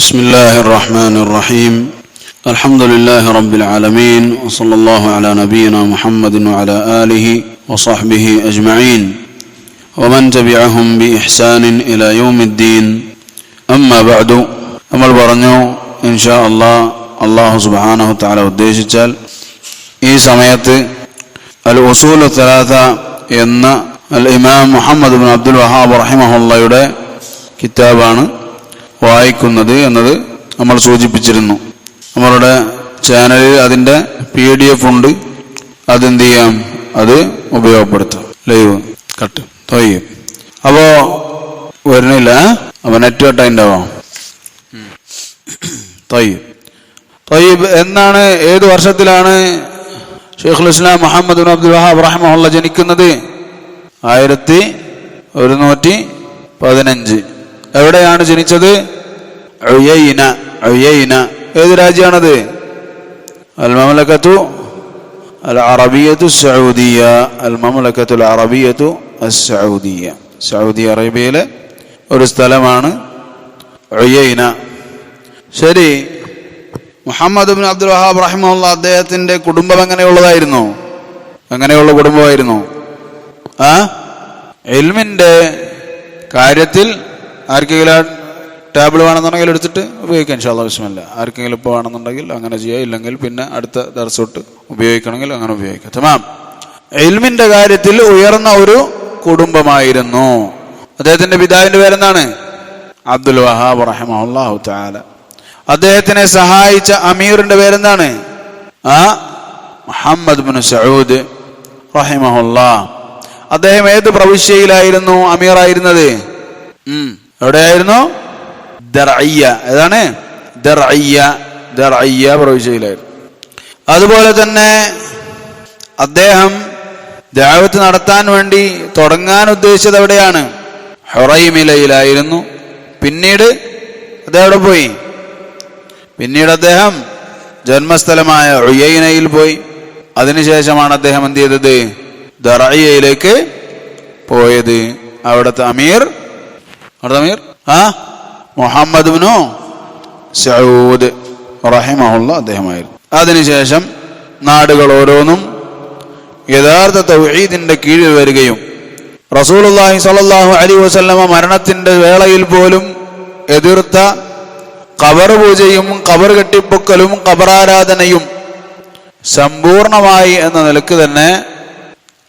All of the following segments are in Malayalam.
بسم الله الرحمن الرحيم الحمد لله رب العالمين وصلى الله على نبينا محمد وعلى آله وصحبه أجمعين ومن تبعهم بإحسان إلى يوم الدين أما بعد നമ്മൾ പറഞ്ഞു ഇൻഷാ അള്ളാ അള്ളാഹു സുബാനഹു താല ഉദ്ദേശിച്ചാൽ ഈ സമയത്ത് അൽ ഉസൂൽ തലാത്ത എന്ന അൽ ഇമാം മുഹമ്മദ് ബിൻ അബ്ദുൽ വഹാബ് റഹിമഹുള്ളയുടെ കിതാബാണ് വായിക്കുന്നത് എന്നത് നമ്മൾ സൂചിപ്പിച്ചിരുന്നു. നമ്മളുടെ ചാനലിൽ അതിന്റെ പി ഡി എഫ് ഉണ്ട്. അതെന്ത് ചെയ്യാം? അത് ഉപയോഗപ്പെടുത്താം. Live cut. തൊയ്യും. അപ്പോ വരണില്ല അപ്പൊ നെറ്റ് കട്ടായിണ്ടാവാം. തൊയ്യ്. തൊയ്യബ് എന്നാണ് ഏത് വർഷത്തിലാണ് ഷെയ്ഖുൽ ഇസ്ലാം മുഹമ്മദ് അബ്ദുൽ വഹാബ് റഹ്മുള്ള ജനിക്കുന്നത്? ആയിരത്തി ഒരുന്നൂറ്റി പതിനഞ്ച്. എവിടെയാണ് ജനിച്ചത്? ഉയൈന ഉയൈന ഏത് രാജ്യമാണത്? അൽ മമലക്കത്തു അൽ അറബിയത്തു സൗദിയ. അൽ മമലക്കത്തു അൽ അറബിയത്തു സൗദിയ. സൗദി അറേബ്യയിലെ ഒരു സ്ഥലമാണ് ഉയൈന ശരി. മുഹമ്മദ് ബിൻ അബ്ദുൽ വഹാബ് റഹിമുള്ള അദ്ദേഹത്തിന്റെ കുടുംബം എങ്ങനെയുള്ളതായിരുന്നു? എങ്ങനെയുള്ള കുടുംബമായിരുന്നു? ആ? എൽമിന്റെ കാര്യത്തിൽ ആർക്കെങ്കിലും ടേബിൾ വേണമെന്നുണ്ടെങ്കിൽ എടുത്തിട്ട് ഉപയോഗിക്കാം. ഇൻഷാള്ള ആവശ്യമില്ല ആർക്കെങ്കിലും ഇപ്പോൾ വേണമെന്നുണ്ടെങ്കിൽ അങ്ങനെ ചെയ്യാം. ഇല്ലെങ്കിൽ പിന്നെ അടുത്ത ദർശോട്ട് ഉപയോഗിക്കണമെങ്കിൽ അങ്ങനെ ഉപയോഗിക്കാം. തമാം. എൽമിന്റെ കാര്യത്തിൽ ഉയർന്ന ഒരു കുടുംബമായിരുന്നു. അദ്ദേഹത്തിന്റെ പിതാവിന്റെ പേരെന്താണ്? അബ്ദുൽ വഹാബ് റഹ്മാഹു താല അദ്ദേഹത്തിനെ സഹായിച്ച അമീറിന്റെ പേരെന്താണ്? ആ? മുഹമ്മദ് ബിൻ സഊദ് റഹിമഹുല്ലാ. അദ്ദേഹം ഏത് പ്രവിശ്യയിലായിരുന്നു? അമീറായിരുന്നത്. എവിടെയായിരുന്നു? ദർഅയ്യ ഏതാണ്? ദർഅയ്യ ദർഅയ്യ പ്രവിശ്യയിലായിരുന്നു. അതുപോലെ തന്നെ അദ്ദേഹം ദാവത്ത് നടത്താൻ വേണ്ടി തുടങ്ങാൻ ഉദ്ദേശിച്ചത് എവിടെയാണ്? ഹൊറൈമിലയിലായിരുന്നു. പിന്നീട് അദ്ദേഹം എവിടെ പോയി? പിന്നീട് അദ്ദേഹം ജന്മസ്ഥലമായ ഉയ്യനയിൽ പോയി. അതിനുശേഷമാണ് അദ്ദേഹം എന്ത് ചെയ്തത്? ദറയ്യയിലേക്ക് പോയത്. അവിടുത്തെ അമീർ? അവിടുത്തെ അമീർ? ആ? മുഹമ്മദ് ബിനു സഊദ് റഹിമഹുള്ള അദ്ദേഹമായിരുന്നു. അതിനുശേഷം നാടുകൾ ഓരോന്നും യഥാർത്ഥ തൗഹീദിന്റെ കീഴിൽ വരികയും റസൂലുള്ളാഹി സ്വല്ലല്ലാഹു അലൈഹി വസല്ലമ മരണത്തിന്റെ വേളയിൽ പോലും എതിർത്ത കബർ പൂജയും കബർ കെട്ടിപ്പൊക്കലും കബറാരാധനയും സമ്പൂർണമായി എന്ന നിലയ്ക്ക് തന്നെ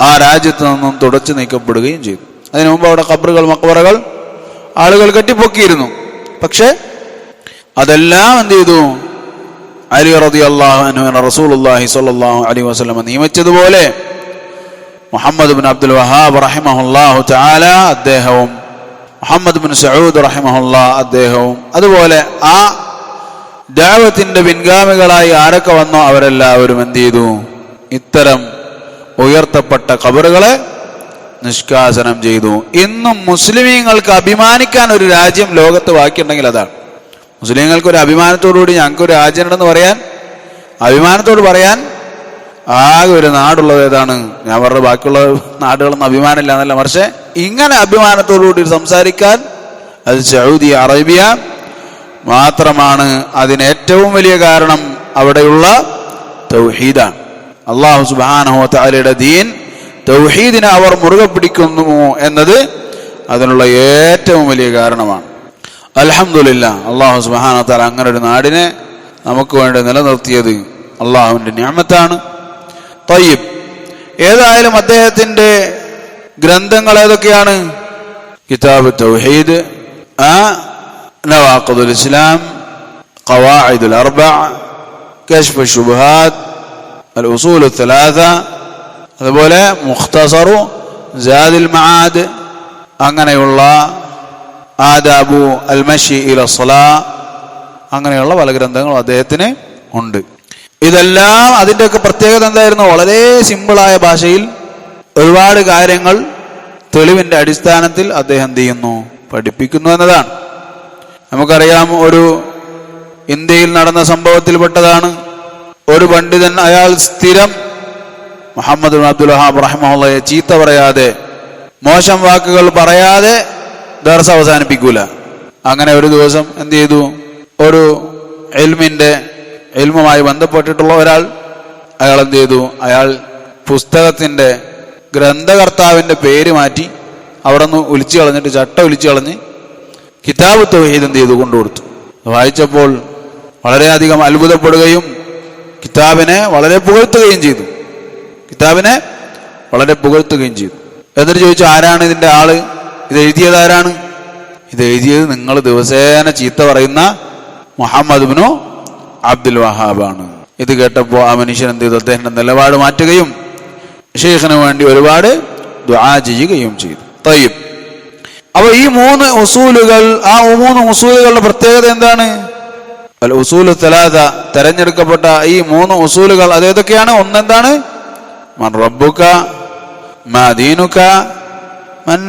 ആ രാജ്യത്ത് നിന്നും തുടച്ചു നീക്കപ്പെടുകയും ചെയ്തു. അതിനു മുമ്പ് അവിടെ കബറുകൾ മക്ബറകൾ ആളുകൾ കെട്ടിപ്പൊക്കിയിരുന്നു. പക്ഷെ അതെല്ലാം എന്ത് ചെയ്തു? അലി റതി അള്ളാഹു റസൂലുല്ലാഹി സ്വല്ലല്ലാഹു അലൈഹി വസല്ലം നിയമിച്ചതുപോലെ മുഹമ്മദ് ബിൻ അബ്ദുൽ വഹാബ് റഹിമഹുല്ലാഹു തആല അദ്ദേഹവും മുഹമ്മദ് ബിൻ സഊദ് റഹിമഹുല്ല അദ്ദേഹവും അതുപോലെ ആ ദാവത്തിന്റെ പിൻഗാമികളായി ആരൊക്കെ വന്നോ അവരെല്ലാവരും എന്ത് ചെയ്തു? ഇത്തരം ഉയർത്തപ്പെട്ട കബറുകളെ നിഷ്കാസനം ചെയ്തു. ഇന്നും മുസ്ലിമീങ്ങൾക്ക് അഭിമാനിക്കാൻ ഒരു രാജ്യം ലോകത്ത് ബാക്കിയുണ്ടെങ്കിൽ അതാണ്. മുസ്ലിങ്ങൾക്ക് ഒരു അഭിമാനത്തോടുകൂടി ഞങ്ങൾക്ക് ഒരു രാജ്യമുണ്ടെന്ന് പറയാൻ അഭിമാനത്തോട് പറയാൻ ആകെ ഒരു നാടുള്ളത് ഏതാണ്? ഞാൻ പറഞ്ഞ ബാക്കിയുള്ള നാടുകളൊന്നും അഭിമാനമില്ല എന്നല്ല. മറിച്ച് ഇങ്ങനെ അഭിമാനത്തോടുകൂടി സംസാരിക്കാൻ അത് സൗദി അറേബ്യ മാത്രമാണ് അതിന് ഏറ്റവും വലിയ കാരണം അവിടെയുള്ള തൗഹീദാണ്. അള്ളാഹു സുബാനഹോ താലയുടെ ദീൻ തൗഹീദിനെ അവർ മുറുകെ പിടിക്കുന്നു എന്നത് അതിനുള്ള ഏറ്റവും വലിയ കാരണമാണ് അലഹമുല്ല അള്ളാഹു സുബാന താല അങ്ങനെ ഒരു നാടിനെ നമുക്ക് വേണ്ടി നിലനിർത്തിയത് അള്ളാഹുവിൻ്റെ ഞാമത്താണ് തയ്യബ് ഏതായാലും അദ്ദേഹത്തിന്റെ ഗ്രന്ഥങ്ങൾ ഏതൊക്കെയാണ് കിതാബ് തൗഹീദ് ആ നവാഖദുൽ ഇസ്ലാം ഖവാഇദുൽ അർബഅ കശ്ഫ് ശുബ്ഹാത്ത് അൽ ഉസൂൽ ثلاث അതുപോലെ മുഖ്തസറു ജാദിൽ മആദ് അങ്ങനെയുള്ള ആദാബു അൽ മഷി ഇല സ്വലാ അങ്ങനെയുള്ള പല ഗ്രന്ഥങ്ങളും അദ്ദേഹത്തിന് ഉണ്ട്. ഇതെല്ലാം അതിന്റെയൊക്കെ പ്രത്യേകത എന്തായിരുന്നു? വളരെ സിമ്പിളായ ഭാഷയിൽ ഒരുപാട് കാര്യങ്ങൾ തെളിവിന്റെ അടിസ്ഥാനത്തിൽ അദ്ദേഹം എന്ത് ചെയ്യുന്നു? പഠിപ്പിക്കുന്നു എന്നതാണ്. നമുക്കറിയാം ഒരു ഇന്ത്യയിൽ നടന്ന സംഭവത്തിൽപ്പെട്ടതാണ്. ഒരു പണ്ഡിതൻ അയാൾ സ്ഥിരം മുഹമ്മദ് അബ്ദുൽ വഹാബ് റഹ്മുള്ളയെ ചീത്ത പറയാതെ മോശം വാക്കുകൾ പറയാതെ ദർസ് അവസാനിപ്പിക്കൂല. അങ്ങനെ ഒരു ദിവസം എന്ത് ചെയ്തു? ഒരു എൽമിന്റെ എൽമുമായി ബന്ധപ്പെട്ടിട്ടുള്ള ഒരാൾ അയാൾ എന്ത് ചെയ്തു? അയാൾ പുസ്തകത്തിന്റെ ഗ്രന്ഥകർത്താവിന്റെ പേര് മാറ്റി അവിടെ നിന്ന് ഒലിച്ചു കളഞ്ഞിട്ട് ചട്ട ഒലിച്ചു കളഞ്ഞ് കിതാബ് തൗഹീദ് എന്ത് ചെയ്തു? കൊണ്ടുകൊടുത്തു. വായിച്ചപ്പോൾ വളരെയധികം അത്ഭുതപ്പെടുകയും കിതാബിനെ വളരെ പുകഴ്ത്തുകയും ചെയ്തു. കിതാബിനെ വളരെ പുകഴ്ത്തുകയും ചെയ്തു. എന്നിട്ട് ചോദിച്ചു ആരാണ് ഇതിന്റെ ആൾ? ഇത് എഴുതിയത് ആരാണ്? ഇത് എഴുതിയത് നിങ്ങൾ ദിവസേന ചീത്ത പറയുന്ന മുഹമ്മദ് ബിനു അബ്ദുൽ വഹാബാണ്. ഇത് കേട്ടപ്പോൾ ആ മനുഷ്യൻ എന്ത് ചെയ്തു? അദ്ദേഹത്തിന്റെ നിലപാട് മാറ്റുകയും ഷെയ്ഖിന് വേണ്ടി ഒരുപാട് ദുആ ചെയ്യുകയും ചെയ്തു. തയ്യം അപ്പൊ ഈ മൂന്ന് ഉസൂലുകൾ ആ മൂന്ന് ഉസൂലുകളുടെ പ്രത്യേകത എന്താണ്? അൽ ഉസൂലു തലാത തെരഞ്ഞെടുക്കപ്പെട്ട ഈ മൂന്ന് ഉസൂലുകൾ അത് ഏതൊക്കെയാണ്? ഒന്നെന്താണ് മൻ റബ്ബുക മാ മൻ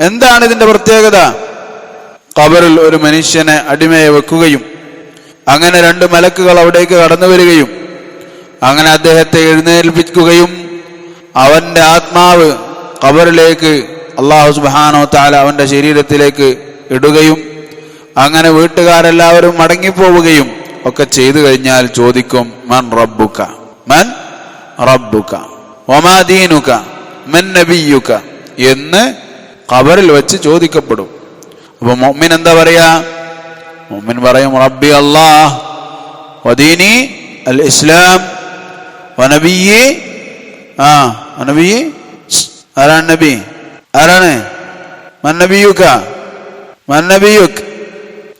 എന്താണ് ഇതിന്റെ പ്രത്യേകത? കബറിൽ ഒരു മനുഷ്യനെ അടിമയെ വെക്കുകയും അങ്ങനെ രണ്ട് മലക്കുകൾ അവിടേക്ക് കടന്നു വരികയും അങ്ങനെ അദ്ദേഹത്തെ എഴുന്നേൽപ്പിക്കുകയും അവന്റെ ആത്മാവ് കബറിലേക്ക് അള്ളാഹു സുബാനോ താല അവന്റെ ശരീരത്തിലേക്ക് ഇടുകയും അങ്ങനെ വീട്ടുകാരെല്ലാവരും മടങ്ങിപ്പോവുകയും ഒക്കെ ചെയ്തു കഴിഞ്ഞാൽ ചോദിക്കും മൻ റബ്ബുക്ക മൻ റബ്ബുക. ഒമാദീനുക നബിയുക. എന്ന് ഖബറിൽ വെച്ച് ചോദിക്കപ്പെടും. അപ്പൊ മൊമ്മിൻ എന്താ പറയാ? മൊമ്മിൻ പറയും റബ്ബി അല്ലാഹ് വദീനി അൽ ഇസ്ലാം വനബിയെ ആ വനബി ആരാണ് നബി? ആരാണ്? മന്നബിയുക്ക മന്നബിയുക്ക്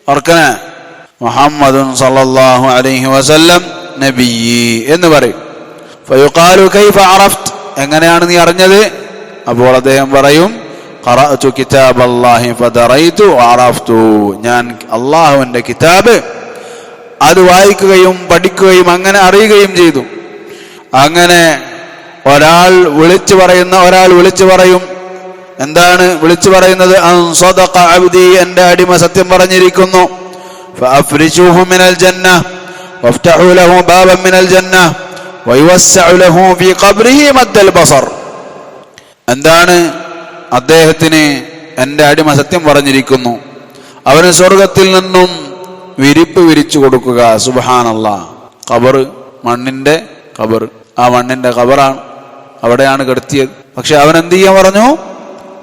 ഓർക്കന മുഹമ്മദുൻ സല്ലല്ലാഹു അലൈഹി വസല്ലം നബിയി എന്ന് പറയും. കൈഫ എങ്ങനെയാണ് നീ അറിഞ്ഞത്? അപ്പോൾ അദ്ദേഹം പറയും ഖറഅതു കിതാബ് ഫദറൈതു ഞാൻ അള്ളാഹുവിന്റെ കിതാബ് അത് വായിക്കുകയും പഠിക്കുകയും അങ്ങനെ അറിയുകയും ചെയ്തു. അങ്ങനെ ഒരാൾ വിളിച്ചു പറയുന്ന ഒരാൾ വിളിച്ചു പറയും എന്താണ് വിളിച്ചു പറയുന്നത്? അബ്ദി എന്റെ അടിമ സത്യം പറഞ്ഞിരിക്കുന്നു. മിനൽ ജന്ന എന്താണ് അദ്ദേഹത്തിന് എന്റെ അടിമ സത്യം പറഞ്ഞിരിക്കുന്നു. അവന് സ്വർഗത്തിൽ നിന്നും വിരിപ്പ് വിരിച്ചു കൊടുക്കുക. സുബഹാനല്ല. കബർ മണ്ണിന്റെ കബർ ആ മണ്ണിന്റെ കബറാണ് അവിടെയാണ് കിടത്തിയത്. പക്ഷെ അവൻ എന്ത് ചെയ്യാൻ പറഞ്ഞു?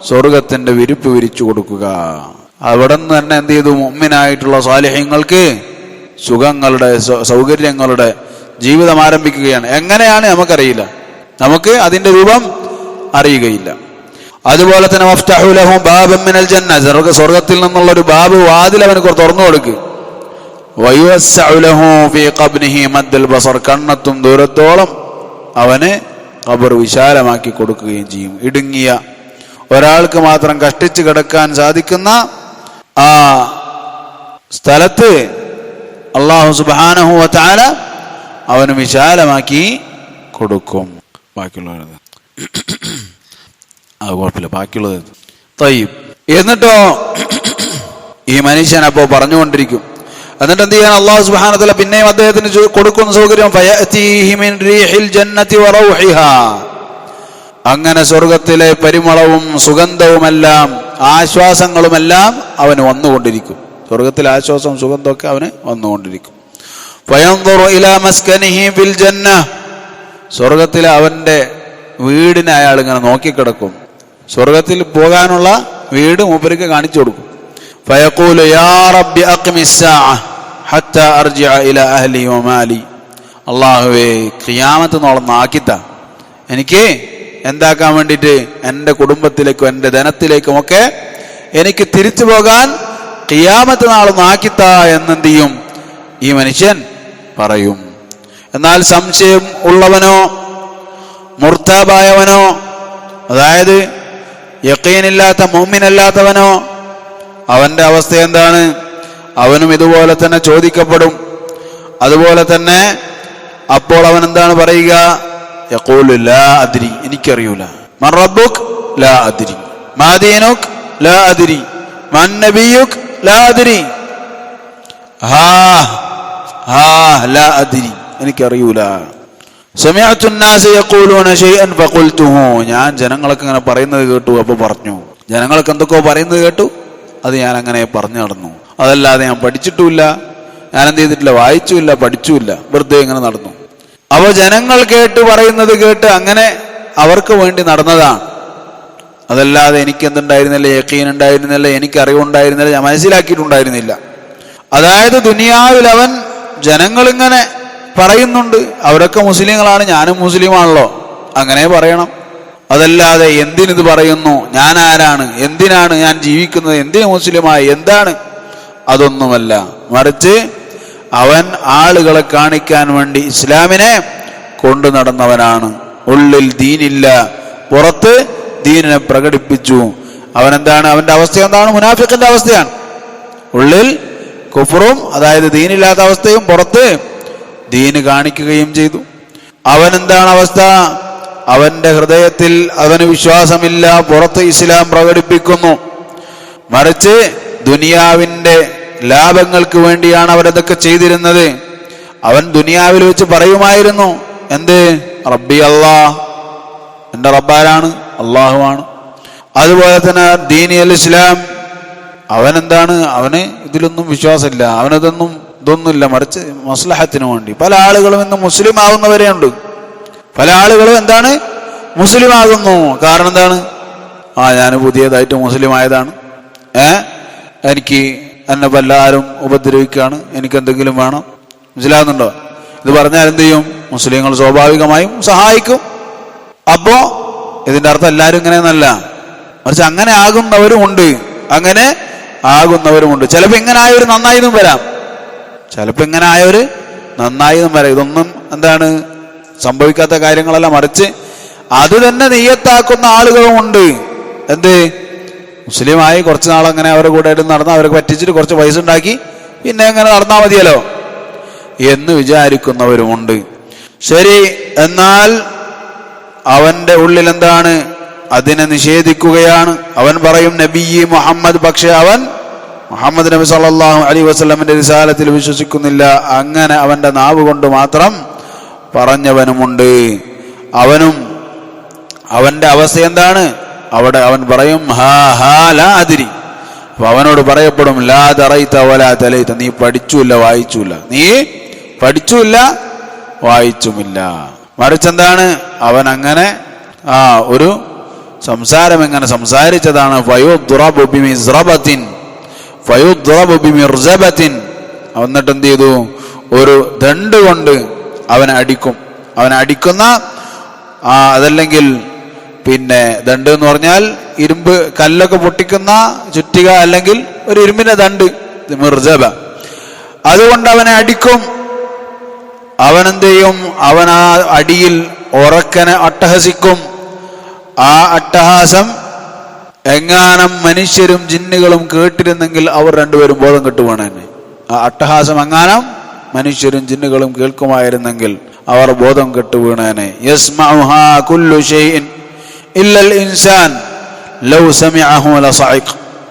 സ്വർഗത്തിന്റെ വിരിപ്പ് വിരിച്ചു കൊടുക്കുക. അവിടെ നിന്ന് തന്നെ എന്ത് ചെയ്തു? മുമ്മിനായിട്ടുള്ള സാലിഹ്യങ്ങൾക്ക് സുഖങ്ങളുടെ സൗകര്യങ്ങളുടെ ജീവിതം ആരംഭിക്കുകയാണ്. എങ്ങനെയാണ് നമുക്കറിയില്ല. നമുക്ക് അതിന്റെ രൂപം അറിയുകയില്ല. അതുപോലെ തന്നെ ബാബൻ മിനൽ ജന്ന സ്വർഗ സ്വർഗത്തിൽ നിന്നുള്ള ഒരു ബാബ് വാതിൽ അവന് തുറന്നു കൊടുക്കുക കണ്ണത്തും ദൂരത്തോളം അവന് ഖബർ വിശാലമാക്കി കൊടുക്കുകയും ചെയ്യും. ഇടുങ്ങിയ ഒരാൾക്ക് മാത്രം കഷ്ടിച്ച് കിടക്കാൻ സാധിക്കുന്ന ആ സ്ഥലത്ത് അള്ളാഹു സുബാനഹു വത്താല അവന് വിശാലമാക്കി കൊടുക്കും. ബാക്കിയുള്ളത് അത് കുഴപ്പമില്ല. ബാക്കിയുള്ളത് തയ്യും. എന്നിട്ടോ ഈ മനുഷ്യൻ അപ്പോൾ പറഞ്ഞുകൊണ്ടിരിക്കും. എന്നിട്ട് എന്ത് ചെയ്യാൻ അള്ളാഹു സുബാന പിന്നെയും അദ്ദേഹത്തിന് കൊടുക്കുന്ന സൗകര്യം. അങ്ങനെ സ്വർഗത്തിലെ പരിമളവും സുഗന്ധവുമെല്ലാം ആശ്വാസങ്ങളുമെല്ലാം അവന് വന്നുകൊണ്ടിരിക്കും. സ്വർഗത്തിലെ ആശ്വാസവും സുഗന്ധമൊക്കെ അവന് വന്നുകൊണ്ടിരിക്കും. ഇലാ മസ്കനിഹി ജന്ന. സ്വർഗത്തിൽ അവന്റെ വീടിനെ അയാൾ ഇങ്ങനെ നോക്കിക്കിടക്കും. സ്വർഗത്തിൽ പോകാനുള്ള വീട് മൂപ്പരിക്ക് കാണിച്ചു കൊടുക്കും. യാ റബ്ബി അഹ്ലി വമാലി അള്ളാഹുവേ ക്രിയാമത്ത് നോളം നാക്കിത്ത എനിക്ക് എന്താക്കാൻ വേണ്ടിയിട്ട് എന്റെ കുടുംബത്തിലേക്കും എന്റെ ധനത്തിലേക്കും ഒക്കെ എനിക്ക് തിരിച്ചു പോകാൻ കിയാമത്ത് നാൾ നാക്കിത്ത എന്നെന്ത് ചെയ്യും ഈ മനുഷ്യൻ? പറയും. എന്നാൽ സംശയം ഉള്ളവനോ മുർത്താബായവനോ അതായത് യക്കീനില്ലാത്ത മോമിനല്ലാത്തവനോ അവന്റെ അവസ്ഥ എന്താണ്? അവനും ഇതുപോലെ തന്നെ ചോദിക്കപ്പെടും. അതുപോലെ തന്നെ അപ്പോൾ അവൻ എന്താണ് പറയുക? യഖൂലു ലാ അദ്രി എനിക്കറിയൂല. മൻ റബ്ബുക് ലാ അതിരി മാദീനുക് ലാ അതിരി മൻ നബിയുക് ലാ അതിരി ഹാ എനിക്കറിയൂല. ഞാൻ ജനങ്ങളൊക്കെ ഇങ്ങനെ പറയുന്നത് കേട്ടു അപ്പൊ പറഞ്ഞു. ജനങ്ങൾക്ക് എന്തൊക്കെയോ പറയുന്നത് കേട്ടു. അത് ഞാൻ അങ്ങനെ പറഞ്ഞു നടന്നു. അതല്ലാതെ ഞാൻ പഠിച്ചിട്ടുമില്ല. ഞാൻ എന്ത് ചെയ്തിട്ടില്ല? വായിച്ചുമില്ല പഠിച്ചുമില്ല. വെറുതെ ഇങ്ങനെ നടന്നു. അവ ജനങ്ങൾ കേട്ട് പറയുന്നത് കേട്ട് അങ്ങനെ അവർക്ക് വേണ്ടി നടന്നതാണ്. അതല്ലാതെ എനിക്ക് എന്തുണ്ടായിരുന്നില്ല? യക്കീൻ ഉണ്ടായിരുന്നില്ല. എനിക്ക് അറിവുണ്ടായിരുന്നില്ല. ഞാൻ മനസ്സിലാക്കിയിട്ടുണ്ടായിരുന്നില്ല. അതായത് ദുനിയാവിൽ അവൻ ജനങ്ങളിങ്ങനെ പറയുന്നുണ്ട്. അവരൊക്കെ മുസ്ലിങ്ങളാണ് ഞാനും മുസ്ലിമാണല്ലോ. അങ്ങനെ പറയണം. അതല്ലാതെ എന്തിനിത് പറയുന്നു? ഞാൻ ആരാണ്? എന്തിനാണ് ഞാൻ ജീവിക്കുന്നത്? എന്തിന് മുസ്ലിമായി? എന്താണ്? അതൊന്നുമല്ല. മറിച്ച് അവൻ ആളുകളെ കാണിക്കാൻ വേണ്ടി ഇസ്ലാമിനെ കൊണ്ടു നടന്നവനാണ്. ഉള്ളിൽ ദീനില്ല. പുറത്ത് ദീനിനെ പ്രകടിപ്പിച്ചു. അവൻ എന്താണ് അവന്റെ അവസ്ഥ എന്താണ്? മുനാഫിഖിന്റെ അവസ്ഥയാണ്. ഉള്ളിൽ കുഫറും അതായത് ദീനില്ലാത്ത അവസ്ഥയും പുറത്ത് ദീന് കാണിക്കുകയും ചെയ്തു. അവൻ എന്താണ് അവസ്ഥ? അവന്റെ ഹൃദയത്തിൽ അവന് വിശ്വാസമില്ല പുറത്ത് ഇസ്ലാം പ്രകടിപ്പിക്കുന്നു. മറിച്ച് ദുനിയാവിന്റെ ലാഭങ്ങൾക്ക് വേണ്ടിയാണ് അവരതൊക്കെ ചെയ്തിരുന്നത്. അവൻ ദുനിയാവിൽ വെച്ച് പറയുമായിരുന്നു എന്ത്? റബ്ബി അള്ളാ എന്റെ റബ്ബാരാണ് അള്ളാഹുവാണ് അതുപോലെ തന്നെ ദീനി അൽ ഇസ്ലാം അവൻ എന്താണ് അവന് ഇതിലൊന്നും വിശ്വാസമില്ല. അവനതൊന്നും ഇതൊന്നുമില്ല. മറിച്ച് മസ്ലഹത്തിന് വേണ്ടി. പല ആളുകളും ഇന്ന് മുസ്ലിം ആകുന്നവരെയുണ്ട് പല ആളുകളും എന്താണ്? മുസ്ലിം ആകുന്നു കാരണം എന്താണ്? ആ ഞാൻ പുതിയതായിട്ട് മുസ്ലിം ആയതാണ് ഏ? എനിക്ക് എന്നെ വല്ലാരും ഉപദ്രവിക്കുകയാണ്. എനിക്ക് എന്തെങ്കിലും വേണം. മനസ്സിലാകുന്നുണ്ടോ? ഇത് പറഞ്ഞാൽ എന്ത് ചെയ്യും? മുസ്ലിങ്ങൾ സ്വാഭാവികമായും സഹായിക്കും. അപ്പോ ഇതിന്റെ അർത്ഥം എല്ലാവരും ഇങ്ങനെയെന്നല്ല. മറിച്ച് അങ്ങനെ ആകുന്നവരും ഉണ്ട്. അങ്ങനെ ആകുന്നവരുമുണ്ട്. ചിലപ്പോൾ ഇങ്ങനെ ആയവർ നന്നായതും വരാം. ചിലപ്പോൾ ഇങ്ങനെ ആയവര് നന്നായതും വരാം. ഇതൊന്നും എന്താണ് സംഭവിക്കാത്ത കാര്യങ്ങളെല്ലാം. മറിച്ച് അത് തന്നെ നെയ്യത്താക്കുന്ന ആളുകളുമുണ്ട് എന്ത്? മുസ്ലിമായി കുറച്ച് നാൾ അങ്ങനെ അവരുടെ കൂടെ നടന്ന് അവർക്ക് പറ്റിച്ചിട്ട് കുറച്ച് പൈസ ഉണ്ടാക്കി പിന്നെ അങ്ങനെ നടന്നാൽ മതിയല്ലോ എന്ന് വിചാരിക്കുന്നവരുമുണ്ട്. ശരി എന്നാൽ അവന്റെ ഉള്ളിൽ എന്താണ് അതിനെ നിഷേധിക്കുകയാണ്. അവൻ പറയും നബി മുഹമ്മദ്. പക്ഷെ അവൻ മുഹമ്മദ് നബി സല്ലല്ലാഹു അലി വസ്ലമിന്റെ വിശാലത്തിൽ വിശ്വസിക്കുന്നില്ല. അങ്ങനെ അവന്റെ നാവ് കൊണ്ട് മാത്രം പറഞ്ഞവനുമുണ്ട്. അവനും അവന്റെ അവസ്ഥ എന്താണ്? അവിടെ അവൻ പറയും ഹാ ഹാ ലാ അതിരി അപ്പൊ അവനോട് പറയപ്പെടും ലാ തറയിത്ത വലാ തലയിത്ത നീ പഠിച്ചുമില്ല വായിച്ചുമില്ല നീ പഠിച്ചുമില്ല വായിച്ചുമില്ല. മറിച്ചെന്താണ് അവൻ അങ്ങനെ ആ ഒരു സംസാരം എങ്ങനെ സംസാരിച്ചതാണ്? എന്നിട്ട് എന്ത് ചെയ്തു? ഒരു ദണ്ട് കൊണ്ട് അവനെ അടിക്കും. അവനെ അടിക്കുന്ന അതല്ലെങ്കിൽ പിന്നെ ദണ്ട് എന്ന് പറഞ്ഞാൽ ഇരുമ്പ് കല്ലൊക്കെ പൊട്ടിക്കുന്ന ചുറ്റിക അല്ലെങ്കിൽ ഒരു ഇരുമ്പിന്റെ ദണ്ട് മിർജബ അതുകൊണ്ട് അവനെ അടിക്കും. അവൻ എന്ത് ചെയ്യും? അവൻ ആ അടിയിൽ ഉറക്കനെ അട്ടഹസിക്കും. ആ അട്ടഹാസം എങ്ങാനും മനുഷ്യരും ജിന്നുകളും കേട്ടിരുന്നെങ്കിൽ അവർ രണ്ടുപേരും ബോധം കെട്ടുപോണേനെ ആ അട്ടഹാസം എങ്ങാനും മനുഷ്യരും ജിന്നുകളും കേൾക്കുമായിരുന്നെങ്കിൽ അവർ ബോധം കെട്ടു വീണേനെ ഇൻസാൻ ലൗ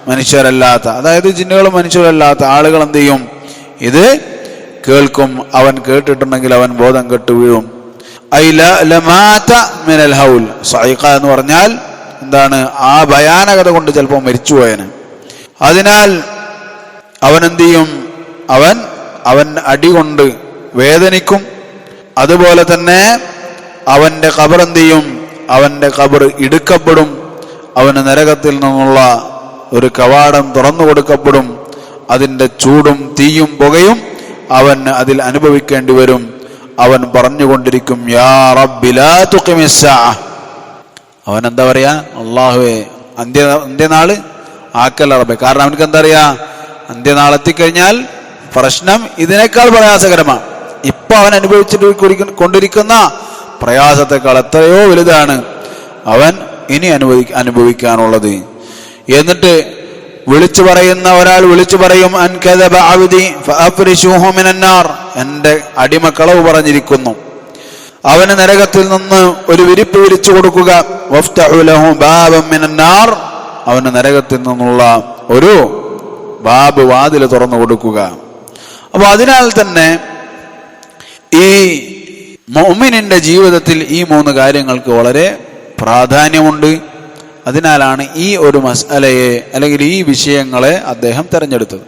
മനുഷ്യരല്ലാത്ത അതായത് ജിന്നുകളും മനുഷ്യരല്ലാത്ത ആളുകൾ എന്ത് ചെയ്യും? ഇത് കേൾക്കും. അവൻ കേട്ടിട്ടുണ്ടെങ്കിൽ അവൻ ബോധം കെട്ടു വീഴും മിനൽ ഹൗൽ. എന്ന് പറഞ്ഞാൽ എന്താണ്? ആ ഭയാനകത കൊണ്ട് ചിലപ്പോൾ മരിച്ചുപോയന് അതിനാൽ അവൻ എന്ത് ചെയ്യും? അവൻ അവൻ അടി കൊണ്ട് വേദനിക്കും. അതുപോലെ തന്നെ അവന്റെ ഖബർ എന്ത് ചെയ്യും? അവന്റെ ഖബർ ഇടുക്കപ്പെടും. അവന് നരകത്തിൽ നിന്നുള്ള ഒരു കവാടം തുറന്നു കൊടുക്കപ്പെടും. അതിന്റെ ചൂടും തീയും പുകയും അവൻ അതിൽ അനുഭവിക്കേണ്ടി വരും. അവൻ പറഞ്ഞുകൊണ്ടിരിക്കും യാ അവൻ എന്താ പറയാ? അള്ളാഹുവേ അന്ത്യ അന്ത്യനാൾ ആക്കല്ല റബ്ബെ. കാരണം അവനക്ക് എന്താ പറയാ? അന്ത്യനാളെത്തിക്കഴിഞ്ഞാൽ പ്രശ്നം ഇതിനേക്കാൾ പ്രയാസകരമാണ് ഇപ്പൊ അവൻ അനുഭവിച്ചിട്ട് കൊണ്ടിരിക്കുന്ന പ്രയാസത്തെക്കാൾ എത്രയോ വലുതാണ് അവൻ ഇനി അനുഭവി അനുഭവിക്കാനുള്ളത്. എന്നിട്ട് വിളിച്ചു പറയുന്ന ഒരാൾ വിളിച്ചു പറയും "അൻ കദബ അബ്ദി ഫഅഫ്രിശൂഹു മിനന്നാർ." എന്റെ അടിമ കളവ് പറഞ്ഞിരിക്കുന്നു അവന് നരകത്തിൽ നിന്ന് ഒരു വിരിപ്പ് വിരിച്ചു കൊടുക്കുക മിനന്നാർ. അവന് നരകത്തിൽ നിന്നുള്ള ഒരു ബാബ് വാതിൽ തുറന്നു കൊടുക്കുക അപ്പൊ അതിനാൽ തന്നെ ഈ മൊമിനിന്റെ ജീവിതത്തിൽ ഈ മൂന്ന് കാര്യങ്ങൾക്ക് വളരെ പ്രാധാന്യമുണ്ട് അതിനാലാണ് ഈ ഒരു മസലയെ അല്ലെങ്കിൽ ഈ വിഷയങ്ങളെ അദ്ദേഹം തിരഞ്ഞെടുത്തത്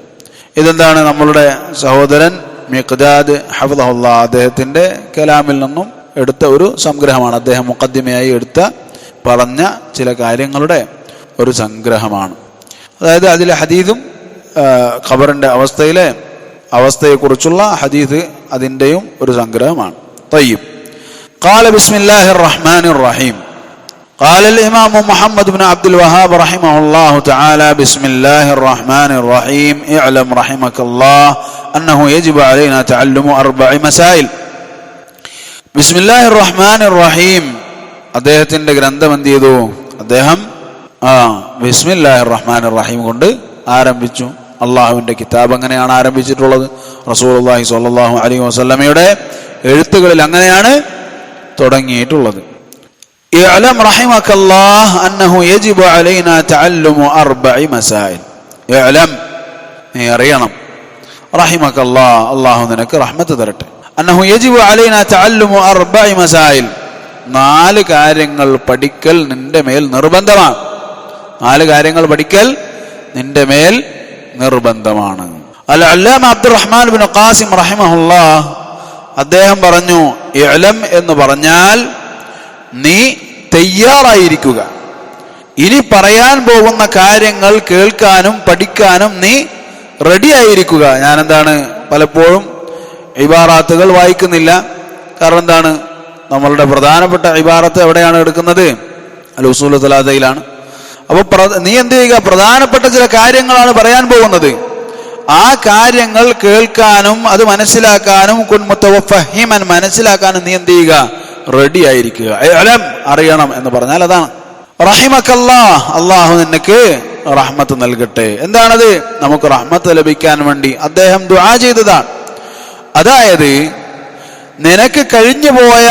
ഇതെന്താണ് നമ്മളുടെ സഹോദരൻ മിഖ്ദാദ് ഹഫദഹുല്ല അദ്ദേഹത്തിന്റെ കലാമിൽ നിന്നും എടുത്ത ഒരു സംഗ്രഹമാണ് അദ്ദേഹം മുഖദ്യമയായി എടുത്ത പറഞ്ഞ ചില കാര്യങ്ങളുടെ ഒരു സംഗ്രഹമാണ് അതായത് അതിലെ ഹദീദും ആ, ഖബറിന്റെ അവസ്ഥയിലെ അവസ്ഥയെക്കുറിച്ചുള്ള ഹദീദ് അതിൻ്റെയും ഒരു സംഗ്രഹമാണ് തയ്യം قال بسم الله الرحمن الرحيم قال الإمام محمد بن عبد الوهاب رحمه الله تعالى بسم الله الرحمن الرحيم اعلم رحمك الله أنه يجب علينا تعلم أربع مسائل بسم الله الرحمن الرحيم അദ്ദേഹത്തിന്റെ ഗ്രന്ഥം എന്ത് ചെയ്തു അദ്ദേഹം ആ ബിസ്മില്ലാഹിർ റഹ്മാൻ റഹീം കൊണ്ട് ആരംഭിച്ചു അള്ളാഹുവിന്റെ കിതാബ് അങ്ങനെയാണ് ആരംഭിച്ചിട്ടുള്ളത് റസൂലുള്ളാഹി സ്വല്ലല്ലാഹു അലൈഹി വസല്ലമയുടെ എഴുത്തുകളിൽ അങ്ങനെയാണ് തുടങ്ങിയിട്ടുള്ളത് اعلم رحمك الله أنه يجب علينا تعلم أربع مسائل اعلم നീ അറിയണം رحمك الله അള്ളാഹു നിനക്ക് റഹ്മത്ത് തരട്ടെ أنه يجب علينا تعلم أربع مسائل നാല് കാര്യങ്ങൾ പഠിക്കൽ നിന്റെ മേൽ നിർബന്ധമാണ് നാല് കാര്യങ്ങൾ പഠിക്കൽ നിന്റെ മേൽ നിർബന്ധമാണ് അൽ അല്ലാമ അബ്ദുറഹ്മാൻ ബിൻ ഖാസിം റഹിമഹുല്ലാ അദ്ദേഹം പറഞ്ഞു ഇഅലം എന്ന് പറഞ്ഞാൽ നീ തയ്യാറായിരിക്കുക. ഇനി പറയാൻ പോകുന്ന കാര്യങ്ങൾ കേൾക്കാനും പഠിക്കാനും നീ റെഡി ആയിരിക്കുക. ഞാൻ എന്താണ് പലപ്പോഴും ഇബാറാത്തുകൾ വായിക്കുന്നില്ല. കാരണം എന്താണ്? നമ്മളുടെ പ്രധാനപ്പെട്ട ഇബാറത്ത് എവിടെയാണ് എടുക്കുന്നത്? അൽ ഉസൂൽ തലാദയിലാണ് അപ്പോൾ നീ എന്ത് ചെയ്യുക? പ്രധാനപ്പെട്ട ചില കാര്യങ്ങളാണ് പറയാൻ പോകുന്നത്. ആ കാര്യങ്ങൾ കേൾക്കാനും അത് മനസ്സിലാക്കാനും കുൻമുത്തവഫഹിമൻ മനസ്സിലാക്കാനും നീ എന്ത് ചെയ്യുക? റെഡി ആയിരിക്കുക. അറിയണം എന്ന് പറഞ്ഞാൽ അതാണ്. റഹിമക്കല്ലാ അള്ളാഹു നിനക്ക് റഹ്മത്ത് നൽകട്ടെ. എന്താണത്? നമുക്ക് റഹ്മത്ത് ലഭിക്കാൻ വേണ്ടി അദ്ദേഹം ദുആ ചെയ്തതാണ്. അതായത് നിനക്ക് കഴിഞ്ഞു പോയ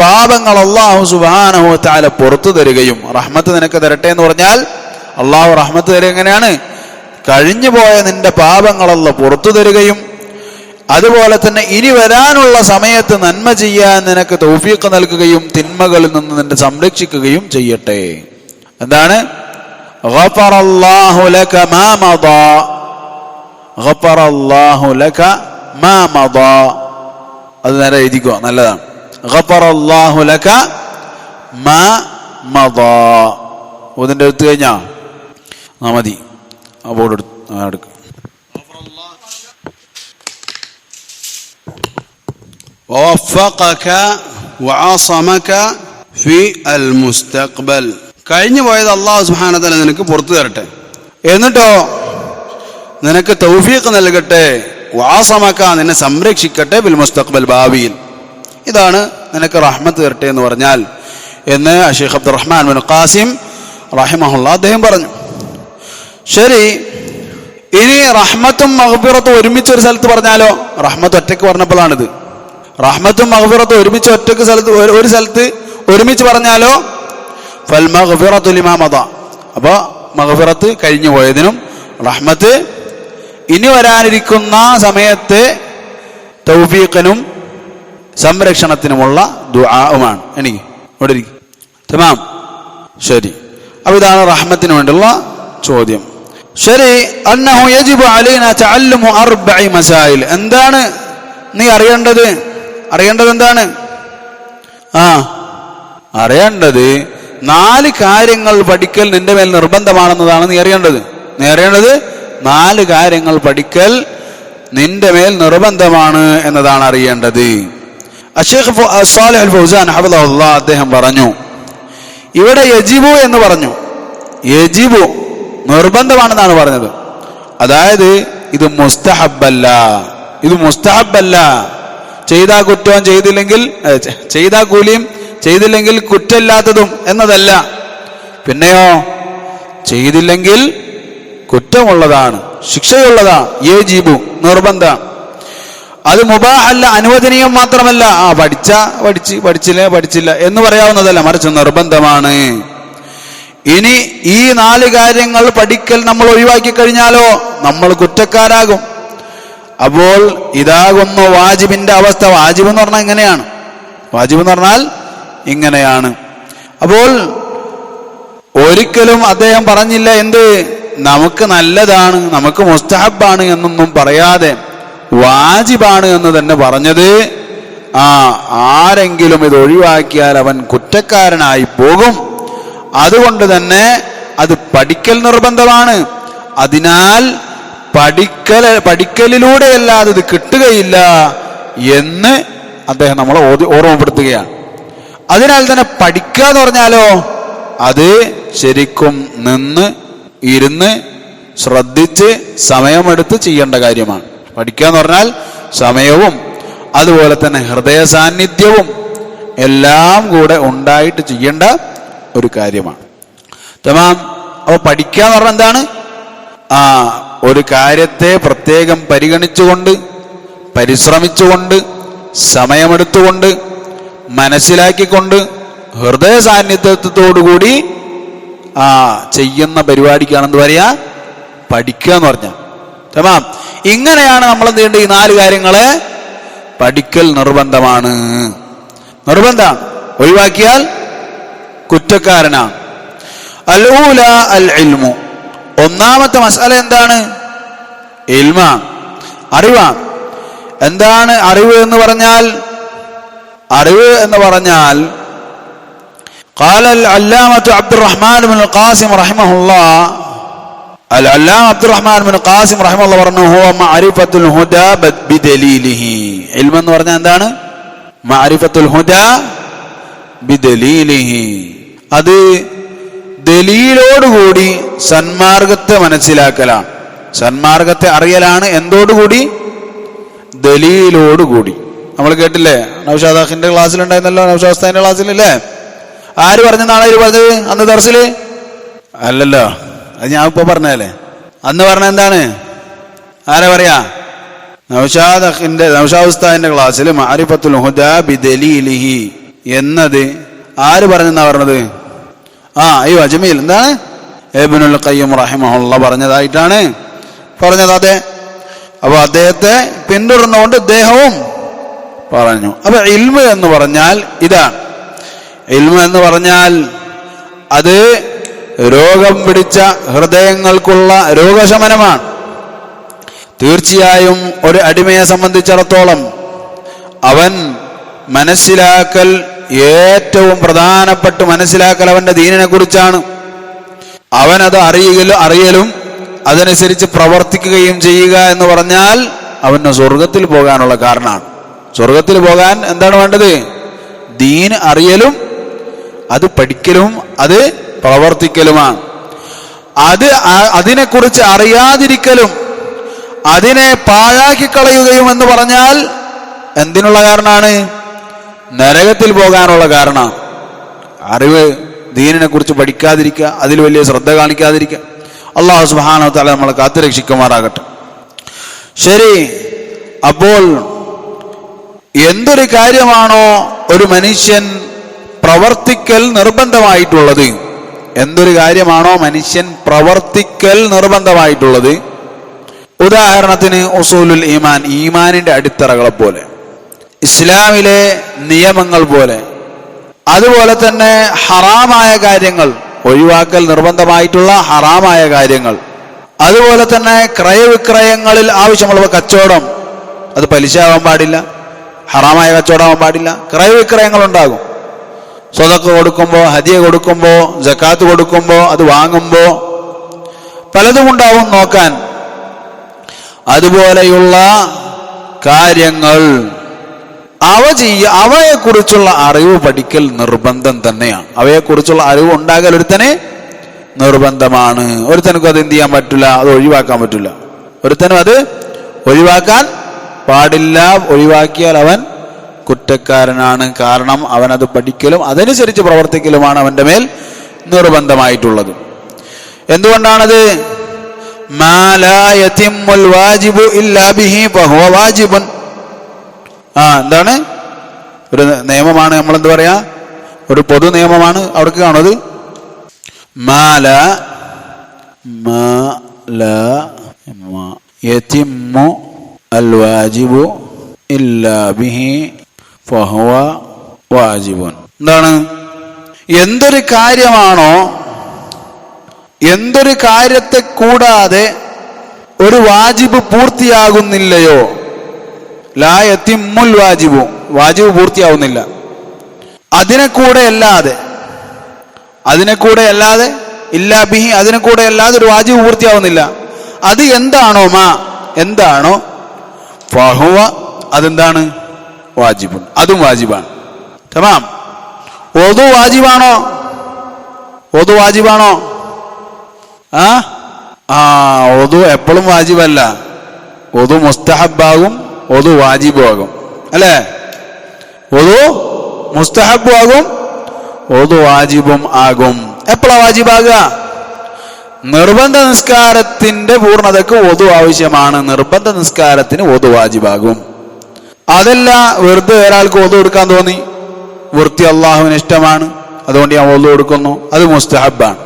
പാപങ്ങൾ അള്ളാഹു സുബാനഹു താല പുറത്തു തരികയും റഹ്മത്ത് നിനക്ക് തരട്ടെ എന്ന് പറഞ്ഞാൽ അള്ളാഹു റഹ്മത്ത് തരിക എങ്ങനെയാണ്? കഴിഞ്ഞു പോയ നിന്റെ പാപങ്ങളല്ല പുറത്തു തരികയും അതുപോലെ തന്നെ ഇനി വരാനുള്ള സമയത്ത് നന്മ ചെയ്യാൻ നിനക്ക് തൗഫീഖ് നൽകുകയും തിന്മകളിൽ നിന്ന് നിന്നെ സംരക്ഷിക്കുകയും ചെയ്യട്ടെ. എന്താണ്? അത് നേരെ എഴുതിക്കോ നല്ലതാണ്. ഇതിന്റെ എടുത്തു കഴിഞ്ഞാ? മതി. ആ ബോർഡ് എടുക്കും. കഴിഞ്ഞു പോയത് അള്ളാഹു സുബ്ഹാനഹു നിനക്ക് പുറത്തു തരട്ടെ. എന്നിട്ടോ നിനക്ക് തൗഫീഖ് നൽകട്ടെ. വാസമക്ക നിന്നെ സംരക്ഷിക്കട്ടെ ബിൽ മുസ്തഖ്ബൽ ഭാവിയിൽ. ഇതാണ് നിനക്ക് റഹ്മത്ത് തരട്ടെ എന്ന് പറഞ്ഞാൽ. എന്ന് അഷീഖ് അബ്ദുറഹ്മാൻ ബിൻ ഖാസിം റഹിമഹുള്ള അദ്ദേഹം പറഞ്ഞു. ശരി ഇനി റഹ്മത്തും മഹബിറത്തും ഒരുമിച്ച് ഒരു സ്ഥലത്ത് പറഞ്ഞാലോ? റഹ്മത്ത് ഒറ്റയ്ക്ക് പറഞ്ഞപ്പോഴാണിത്. റഹ്മത്തും മഹബുറത്തും ഒരുമിച്ച് ഒറ്റയ്ക്ക് സ്ഥലത്ത് ഒരു- സ്ഥലത്ത് ഒരുമിച്ച് പറഞ്ഞാലോ? ഫൽ മഹബിറത്തു ലിമാമത അപ്പോൾ മഹബിറത്ത് കഴിഞ്ഞു പോയതിനും റഹ്മത്ത് ഇനി വരാനിരിക്കുന്ന സമയത്തെ തൗഫീഖനും സംരക്ഷണത്തിനുമുള്ള ദുആവുമാണ്. എനിക്ക് ഇവിടെ. തമാം. ശരി. അപ്പൊ ഇതാണ് റഹ്മത്തിന് വേണ്ടിയുള്ള ചോദ്യം. ശരി. അന്നഹു യജിബു അലൈന തഅല്ലുമു മസായിൽ. എന്താണ് നീ അറിയേണ്ടത്? അറിയേണ്ടത് എന്താണ് ആ അറിയേണ്ടത് നാല് കാര്യങ്ങൾ പഠിക്കൽ നിന്റെ മേൽ നിർബന്ധമാണെന്നതാണ് നീ അറിയേണ്ടത്. നീ അറിയേണ്ടത് നാല് കാര്യങ്ങൾ പഠിക്കൽ നിന്റെ മേൽ നിർബന്ധമാണ് എന്നതാണ് അറിയേണ്ടത്. അഷേഖ് ഫൗസാൻ അദ്ദേഹം പറഞ്ഞു ഇവിടെ യജിബു എന്ന് പറഞ്ഞു. യജിബു നിർബന്ധമാണെന്നാണ് പറഞ്ഞത്. അതായത് ഇത് മുസ്തഹബല്ല ഇത് മുസ്തഹബല്ല ചെയ്താ കുറ്റവും ചെയ്തില്ലെങ്കിൽ ചെയ്ത കൂലിയും ചെയ്തില്ലെങ്കിൽ കുറ്റമില്ലാത്തതും എന്നതല്ല. പിന്നെയോ ചെയ്തില്ലെങ്കിൽ കുറ്റമുള്ളതാണ് ശിക്ഷയുള്ളതാ ഏ ജീബു നിർബന്ധ. അത് മുബാഹല്ല അനുവദനീയം മാത്രമല്ല. ആ പഠിച്ച പഠിച്ച് പഠിച്ചില്ല പഠിച്ചില്ല എന്ന് പറയാവുന്നതല്ല മറിച്ച് നിർബന്ധമാണ്. ഇനി ഈ നാല് കാര്യങ്ങൾ പഠിക്കൽ നമ്മൾ ഒഴിവാക്കി കഴിഞ്ഞാലോ നമ്മൾ കുറ്റക്കാരാകും. അപ്പോൾ ഇതാകുന്നു വാജിബിന്റെ അവസ്ഥ. വാജിബ് എന്ന് പറഞ്ഞാൽ ഇങ്ങനെയാണ്. വാജിബ് എന്ന് പറഞ്ഞാൽ ഇങ്ങനെയാണ്. അപ്പോൾ ഒരിക്കലും അദ്ദേഹം പറഞ്ഞില്ല എന്ത്? നമുക്ക് നല്ലതാണ് നമുക്ക് മുസ്തഹബാണ് എന്നൊന്നും പറയാതെ വാജിബാണ് എന്ന് തന്നെ പറഞ്ഞത്. ആ ആരെങ്കിലും ഇത് ഒഴിവാക്കിയാൽ അവൻ കുറ്റക്കാരനായി പോകും. അതുകൊണ്ട് തന്നെ അത് പഠിക്കൽ നിർബന്ധമാണ്. അതിനാൽ പഠിക്കൽ പഠിക്കലിലൂടെയല്ലാതെ ഇത് കിട്ടുകയില്ല എന്ന് അദ്ദേഹം നമ്മളെ ഓർമ്മപ്പെടുത്തുകയാണ്. അതിനാൽ തന്നെ പഠിക്കുക എന്ന് പറഞ്ഞാലോ അത് ശരിക്കും നിന്ന് ഇരുന്ന് ശ്രദ്ധിച്ച് സമയമെടുത്ത് ചെയ്യേണ്ട കാര്യമാണ്. പഠിക്കുക എന്ന് പറഞ്ഞാൽ സമയവും അതുപോലെ തന്നെ ഹൃദയ സാന്നിധ്യവും എല്ലാം കൂടെ ഉണ്ടായിട്ട് ചെയ്യേണ്ട ഒരു കാര്യമാണ്. തമാം അപ്പൊ പഠിക്കുക എന്ന് പറഞ്ഞാൽ എന്താണ്? ആ ഒരു കാര്യത്തെ പ്രത്യേകം പരിഗണിച്ചുകൊണ്ട് പരിശ്രമിച്ചുകൊണ്ട് സമയമെടുത്തുകൊണ്ട് മനസ്സിലാക്കിക്കൊണ്ട് ഹൃദയ സാന്നിധ്യത്തോടുകൂടി ആ ചെയ്യുന്ന പരിപാടിക്കാണെന്ന് പറയാ പഠിക്കുക എന്ന് പറഞ്ഞ. ഇങ്ങനെയാണ് നമ്മൾ എന്ത് ചെയ്യേണ്ടത്? ഈ നാല് കാര്യങ്ങളെ പഠിക്കൽ നിർബന്ധമാണ്. നിർബന്ധമാണ് ഒഴിവാക്കിയാൽ കുറ്റക്കാരനാണ്. അലൂല അൽ ഇൽമു. ഒന്നാമത്തെ മസാല എന്താണ് ഇൽമാണ് അറിവാണ് എന്താണ് അറിവ് എന്ന് പറഞ്ഞാൽ അറിവ് എന്ന് പറഞ്ഞാൽ قال العلامة عبد الرحمن بن القاسم رحمه الله العلامة عبد الرحمن بن القاسم رحمه الله പറഞ്ഞു هو معرفة الهدى بدليله علم എന്ന് പറഞ്ഞാൽ എന്താണ് معرفة الهدى بدليله അത് ദലീലോടുകൂടി സന്മാർഗത്തെ മനസ്സിലാക്കലാണ്. സന്മാർഗത്തെ അറിയലാണ് എന്തോടുകൂടി? ദലീലോടുകൂടി. നമ്മൾ കേട്ടില്ലേ? നൗഷാദാഖിന്റെ ക്ലാസ്സിലുണ്ടായിരുന്നല്ലോ നൗഷാസ്താന്റെ ക്ലാസ്സിലല്ലേ? ആര് പറഞ്ഞ നാളെ പറഞ്ഞത് അന്ന് ദർസിൽ? അല്ലല്ലോ അത് ഞാൻ ഇപ്പൊ പറഞ്ഞതല്ലേ. അന്ന് പറഞ്ഞ എന്താണ്? ആരാ പറയാ? നൗഷാദഖിന്റെ നൗഷാദുസ്താദിന്റെ ക്ലാസ്സിൽ മാരിഫത്തുൽ ഹുദാ ബിദലീലിഹി എന്നത് ആര് പറഞ്ഞെന്നാ പറഞ്ഞത്? ആ അയ്യോ അജ്മീൽ. എന്താണ്? എബിനുൽ കയ്യം റഹിമഹുള്ള പറഞ്ഞതായിട്ടാണ്. പറഞ്ഞത് അതെ. അപ്പൊ അദ്ദേഹത്തെ പിന്തുടർന്നുകൊണ്ട് ഇദ്ദേഹവും പറഞ്ഞു. അപ്പൊ ഇൽമ എന്ന് പറഞ്ഞാൽ ഇതാണ്. ഇൽമ എന്ന് പറഞ്ഞാൽ അത് രോഗം പിടിച്ച ഹൃദയങ്ങൾക്കുള്ള രോഗശമനമാണ്. തീർച്ചയായും ഒരു അടിമയെ സംബന്ധിച്ചിടത്തോളം അവൻ മനസ്സിലാക്കൽ ഏറ്റവും പ്രധാനപ്പെട്ട് മനസ്സിലാക്കൽ അവന്റെ ദീനിനെ കുറിച്ചാണ്. അവനത് അറിയുകയും അറിയലും അതനുസരിച്ച് പ്രവർത്തിക്കുകയും ചെയ്യുക എന്ന് പറഞ്ഞാൽ അവന് സ്വർഗത്തിൽ പോകാനുള്ള കാരണമാണ്. സ്വർഗത്തിൽ പോകാൻ എന്താണ് വേണ്ടത്? ദീൻ അറിയലും അത് പഠിക്കലും അത് പ്രവർത്തിക്കലുമാണ്. അത് അതിനെക്കുറിച്ച് അറിയാതിരിക്കലും അതിനെ പാഴാക്കി കളയുകയും എന്ന് പറഞ്ഞാൽ എന്തിനുള്ള കാരണമാണ്? നരകത്തിൽ പോകാനുള്ള കാരണം അറിവ് ദീനിനെ കുറിച്ച് പഠിക്കാതിരിക്കുക അതിൽ വലിയ ശ്രദ്ധ കാണിക്കാതിരിക്കുക. അള്ളാഹു സുബാനോ നമ്മളെ കാത്തുരക്ഷിക്കുമാറാകട്ടെ ശരി അപ്പോൾ എന്തൊരു കാര്യമാണോ ഒരു മനുഷ്യൻ പ്രവർത്തിക്കൽ നിർബന്ധമായിട്ടുള്ളത്? എന്തൊരു കാര്യമാണോ മനുഷ്യൻ പ്രവർത്തിക്കൽ നിർബന്ധമായിട്ടുള്ളത്? ഉദാഹരണത്തിന് ഉസൂലുൽ ഈമാൻ ഈമാനിന്റെ അടിത്തറകളെ പോലെ ഇസ്ലാമിലെ നിയമങ്ങൾ പോലെ അതുപോലെ തന്നെ ഹറാമായ കാര്യങ്ങൾ ഒഴിവാക്കൽ നിർബന്ധമായിട്ടുള്ള ഹറാമായ കാര്യങ്ങൾ അതുപോലെ തന്നെ ക്രയവിക്രയങ്ങളിൽ ആവശ്യമുള്ള കച്ചവടം അത് പലിശ ആവാൻ പാടില്ല ഹറാമായ കച്ചവടം ആവാൻ പാടില്ല ക്രയവിക്രയങ്ങൾ ഉണ്ടാകും. സ്വതക്ക് കൊടുക്കുമ്പോൾ ഹദിയ കൊടുക്കുമ്പോൾ ജക്കാത്ത് കൊടുക്കുമ്പോൾ അത് വാങ്ങുമ്പോൾ പലതും ഉണ്ടാവും നോക്കാൻ. അതുപോലെയുള്ള കാര്യങ്ങൾ അവ ചെയ്യ അവയെക്കുറിച്ചുള്ള അറിവ് പഠിക്കൽ നിർബന്ധം തന്നെയാണ്. അവയെക്കുറിച്ചുള്ള അറിവ് ഉണ്ടാകൽ ഒരുത്തനെ നിർബന്ധമാണ്. ഒരുത്തനക്കും അത് എന്ത് ചെയ്യാൻ പറ്റില്ല അത് ഒഴിവാക്കാൻ പറ്റില്ല ഒരുത്തനും അത് ഒഴിവാക്കാൻ പാടില്ല. ഒഴിവാക്കിയാൽ അവൻ കുറ്റക്കാരനാണ്. കാരണം അവൻ അത് പഠിക്കലും അതനുസരിച്ച് പ്രവർത്തിക്കലുമാണ് അവന്റെ മേൽ നിർബന്ധമായിട്ടുള്ളത്. എന്തുകൊണ്ടാണത്? മാലായത്തിൽ വാജിബു ഇല്ലാ ബിഹി ഫഹുവ ആ എന്താണ്? ഒരു നിയമമാണ് നമ്മൾ എന്താ പറയാ? ഒരു പൊതു നിയമമാണ് അവിടേക്ക് കാണുന്നത്. മാല മാല യതിമ്മു അൽ വാജിബു ഇല്ലാ ബിഹി ഫഹുവ വാജിബുൻ. എന്താണ്? എന്തൊരു കാര്യമാണോ എന്തൊരു കാര്യത്തെ കൂടാതെ ഒരു വാജിബ് പൂർത്തിയാകുന്നില്ലയോ? ലാ യത്തിമ്മുൽ വാജിബു. വാജിബ് പൂർത്തിയാവുന്നില്ല. അതിനെ കൂടെ അല്ലാതെ അതിനെ കൂടെ അല്ലാതെ ഇല്ലാ ബിഹി അതിനെ കൂടെ അല്ലാതെ ഒരു വാജിബ് പൂർത്തിയാവുന്നില്ല. അത് എന്താണോ മാ? എന്താണോ? ഫഹുവ അതെന്താണ്? വാജിബുൻ അതും വാജിബാണ്. തമാം. ഒതു വാജിബാണോ? ഒതു വാജിബാണോ? ആ? ആ ഒതു എപ്പോഴും വാജിബല്ല. ഒതു മുസ്തഹബാകും ഒതു വാജിബും ആകും അല്ലേ? ഒതു മുസ്തഹബും ആകും ഒതു വാജിബും ആകും. എപ്പോഴാ വാജിബാകുക? നിർബന്ധ നിസ്കാരത്തിന്റെ പൂർണതക്ക് ഒതു ആവശ്യമാണ്. നിർബന്ധ നിസ്കാരത്തിന് ഒതു വാജിബാകും. അതല്ല വെറുതെ ഒരാൾക്ക് ഒതു കൊടുക്കാൻ തോന്നി. വൃത്തി അള്ളാഹുവിന് ഇഷ്ടമാണ്. അതുകൊണ്ട് ഞാൻ ഒതു കൊടുക്കുന്നു. അത് മുസ്തഹബാണ്.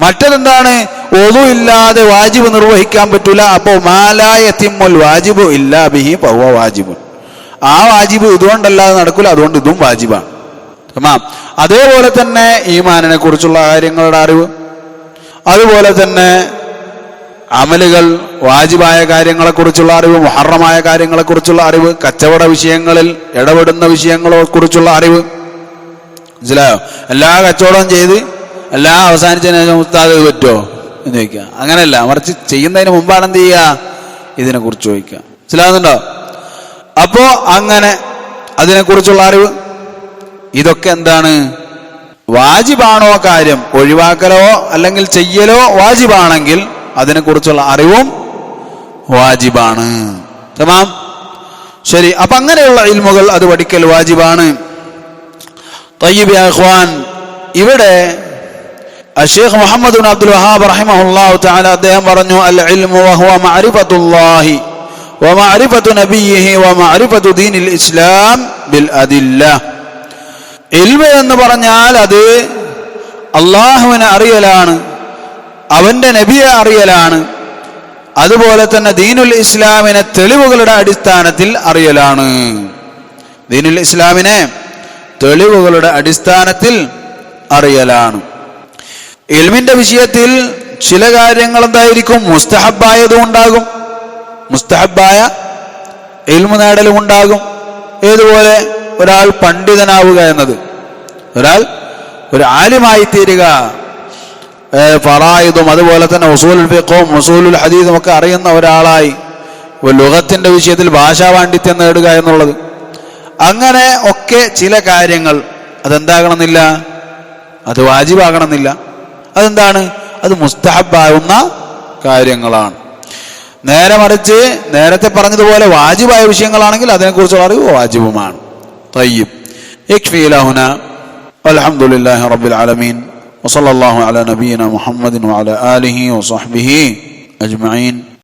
മറ്റതെന്താണ്? ഒതു ഇല്ലാതെ വാജിബ് നിർവഹിക്കാൻ പറ്റൂല. അപ്പോ മാലായ വാജിബ് ഇല്ലാ ബിഹി പൗവ വാജിബു. ആ വാജിബ് ഇതുകൊണ്ടല്ലാതെ നടക്കില്ല അതുകൊണ്ട് ഇതും വാജിബാണ്. അതേപോലെ തന്നെ ഈമാനിനെ കുറിച്ചുള്ള കാര്യങ്ങളുടെ അറിവ്. അതുപോലെ തന്നെ അമലുകൾ വാജിബായ കാര്യങ്ങളെക്കുറിച്ചുള്ള അറിവ് മുഹറമായ കാര്യങ്ങളെക്കുറിച്ചുള്ള അറിവ് കച്ചവട വിഷയങ്ങളിൽ ഇടപെടുന്ന വിഷയങ്ങളെ കുറിച്ചുള്ള അറിവ്. മനസ്സിലായോ? എല്ലാ കച്ചവടവും ചെയ്ത് എല്ലാം അവസാനിച്ചതിനു ശേഷം ഉസ്താദ് പറ്റുമോ? എന്ന് ചോദിക്കുക. അങ്ങനെയല്ല മറിച്ച് ചെയ്യുന്നതിന് മുമ്പാണ് എന്ത് ചെയ്യുക? ഇതിനെ കുറിച്ച് ചോദിക്കുക. മനസ്സിലാകുന്നുണ്ടോ? അപ്പോ അങ്ങനെ അതിനെക്കുറിച്ചുള്ള അറിവ് ഇതൊക്കെ എന്താണ്? വാജിബാണോ കാര്യം? ഒഴിവാക്കലോ അല്ലെങ്കിൽ ചെയ്യലോ വാജിബാണെങ്കിൽ അതിനെക്കുറിച്ചുള്ള അറിവും വാജിബാണ്. തമാം? ശരി അപ്പൊ അങ്ങനെയുള്ള ഇൽമുകൾ അത് പഠിക്കൽ വാജിബാണ്. തയ്യബ് ഇഖ്വാൻ ഇവിടെ ഷെയ്ഖ് മുഹമ്മദ് അബ്ദുൽ വഹാബ് റഹിമഹുല്ലാഹു താല അദ്ദേഹം പറഞ്ഞു അൽ ഇൽമു വഹുവ മഅരിഫത്തുല്ലാഹി വമഅരിഫത്തു നബിയിഹി വമഅരിഫത്തു ദീനിൽ ഇസ്ലാം ബിൽ അദില്ല. ഇൽമ എന്ന് പറഞ്ഞാൽ അത് അള്ളാഹുവിനെ അറിയലാണ് അവന്റെ നബിയെ അറിയലാണ് അതുപോലെ തന്നെ ദീനുൽ ഇസ്ലാമിനെ തെളിവുകളുടെ അടിസ്ഥാനത്തിൽ അറിയലാണ്. ദീനുൽ ഇസ്ലാമിനെ തെളിവുകളുടെ അടിസ്ഥാനത്തിൽ അറിയലാണ്. ഇൽമിന്റെ വിഷയത്തിൽ ചില കാര്യങ്ങൾ എന്തായിരിക്കും? മുസ്തഹബായതും ഉണ്ടാകും മുസ്തഹബായ എൽമു നേടലും ഉണ്ടാകും ഏതുപോലെ? ഒരാൾ പണ്ഡിതനാവുക എന്നത്. ഒരാൾ ഒരു ആലിമായി തീരുക ഏ, അതുപോലെ തന്നെ ഉസൂൽ ഫിഖും ഉസൂലുൽ ഹദീദും ഒക്കെ അറിയുന്ന ഒരാളായി ഒരു ലുഗത്തിന്റെ വിഷയത്തിൽ ഭാഷാ പാണ്ഡിത്യം നേടുക എന്നുള്ളത്. അങ്ങനെ ഒക്കെ ചില കാര്യങ്ങൾ അതെന്താകണമെന്നില്ല? അത് വാജിബാകണമെന്നില്ല. അതെന്താണ് അത് മുസ്തഹബാവുന്ന കാര്യങ്ങളാണ് നേരെ മറിച്ച് നേരത്തെ പറഞ്ഞതുപോലെ വാജിബായ വിഷയങ്ങളാണെങ്കിൽ അതിനെക്കുറിച്ചുള്ള അറിവ് വാജിബുമാണ് طيب يكفي إلى هنا والحمد لله رب العالمين وصلى الله على نبينا محمد وعلى آله وصحبه أجمعين